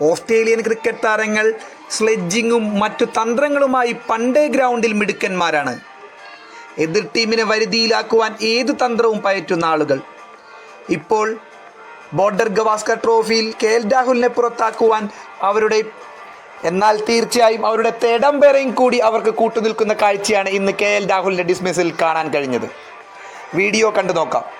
Australian cricket താരങ്ങൾ സ്ലെഡ്ജിങ്ങും മറ്റു തന്ത്രങ്ങളുമായി പണ്ടേ ഗ്രൗണ്ടിൽ മിടുക്കന്മാരാണ്. എതിർ ടീമിനെ വരുതിയിലാക്കുവാൻ ഏത് തന്ത്രവും പയറ്റുന്ന ആളുകൾ. ഇപ്പോൾ ബോർഡർ ഗവാസ്കർ ട്രോഫിയിൽ കെ എൽ രാഹുലിനെ പുറത്താക്കുവാൻ അവരുടെ എന്നാൽ തീർച്ചയായും അവരുടെ തേടംപേറയും കൂടി അവർക്ക് കൂട്ടുനിൽക്കുന്ന കാഴ്ചയാണ് ഇന്ന് കെ എൽ രാഹുലിന്റെ ഡിസ്മിസിൽ കാണാൻ കഴിഞ്ഞത്. വീഡിയോ കണ്ടു നോക്കാം.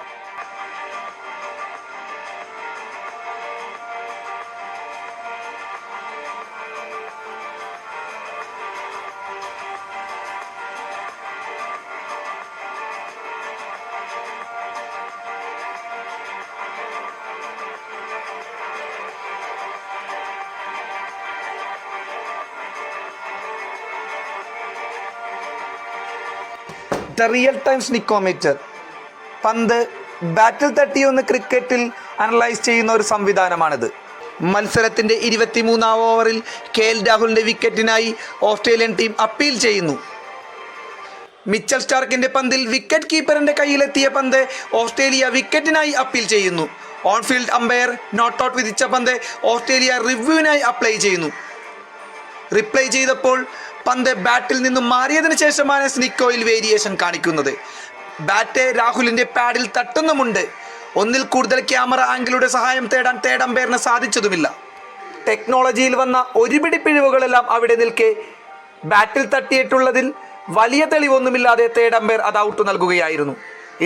ദ റിയൽ ടൈംസ് നിക്കോമീറ്റർ പന്ത് ബാറ്റിൽ തട്ടിയൊന്ന് ക്രിക്കറ്റിൽ അനലൈസ് ചെയ്യുന്ന ഒരു സംവിധാനമാണിത്. മത്സരത്തിന്റെ ഇരുപത്തിമൂന്നാം ഓവറിൽ കെ എൽ രാഹുലിന്റെ വിക്കറ്റിനായി ഓസ്ട്രേലിയൻ ടീം അപ്പീൽ ചെയ്യുന്നു. മിച്ചൽ സ്റ്റാർക്കിന്റെ പന്തിൽ വിക്കറ്റ് കീപ്പറിന്റെ കയ്യിലെത്തിയ പന്ത് ഓസ്ട്രേലിയ വിക്കറ്റിനായി അപ്പീൽ ചെയ്യുന്നു. On field umpire not out വിധിച്ച പന്ത് ഓസ്ട്രേലിയ റിവ്യൂവിനായി അപ്ലൈ ചെയ്യുന്നു. റിപ്ലൈ ചെയ്തപ്പോൾ പന്ത് ബാറ്റിൽ നിന്നും മാറിയതിനു ശേഷമാണ് സ്നിക്കോയിൽ വേരിയേഷൻ കാണിക്കുന്നത്. ബാറ്റ് രാഹുലിന്റെ പാഡിൽ തട്ടുന്നുമുണ്ട്. ഒന്നിൽ കൂടുതൽ ക്യാമറ ആംഗിളുടെ സഹായം തേടാൻ തേടമ്പയറിന് സാധിച്ചതുമില്ല. ടെക്നോളജിയിൽ വന്ന ഒരുപിടി പിഴിവുകളെല്ലാം അവിടെ നിൽക്കെ ബാറ്റിൽ തട്ടിയിട്ടുള്ളതിൽ വലിയ തെളിവൊന്നുമില്ലാതെ തേടമ്പേർ അത് ഔട്ട് നൽകുകയായിരുന്നു.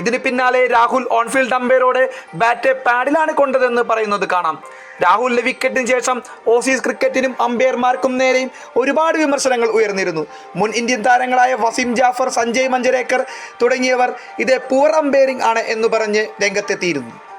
ഇതിന് പിന്നാലെ രാഹുൽ ഓൺഫീൽഡ് അമ്പയറോട് ബാറ്റ് പാഡിലാണ് കൊണ്ടതെന്ന് പറയുന്നത് കാണാം. രാഹുലിന്റെ വിക്കറ്റിന് ശേഷം ഓസീസ് ക്രിക്കറ്റിനും അമ്പയർമാർക്കും നേരെയും ഒരുപാട് വിമർശനങ്ങൾ ഉയർന്നിരുന്നു. മുൻ ഇന്ത്യൻ താരങ്ങളായ വസീം ജാഫർ സഞ്ജയ് മഞ്ചരേക്കർ തുടങ്ങിയവർ ഇത് പൂർ അമ്പയറിംഗ് ആണ് എന്ന് പറഞ്ഞ് രംഗത്തെത്തിയിരുന്നു.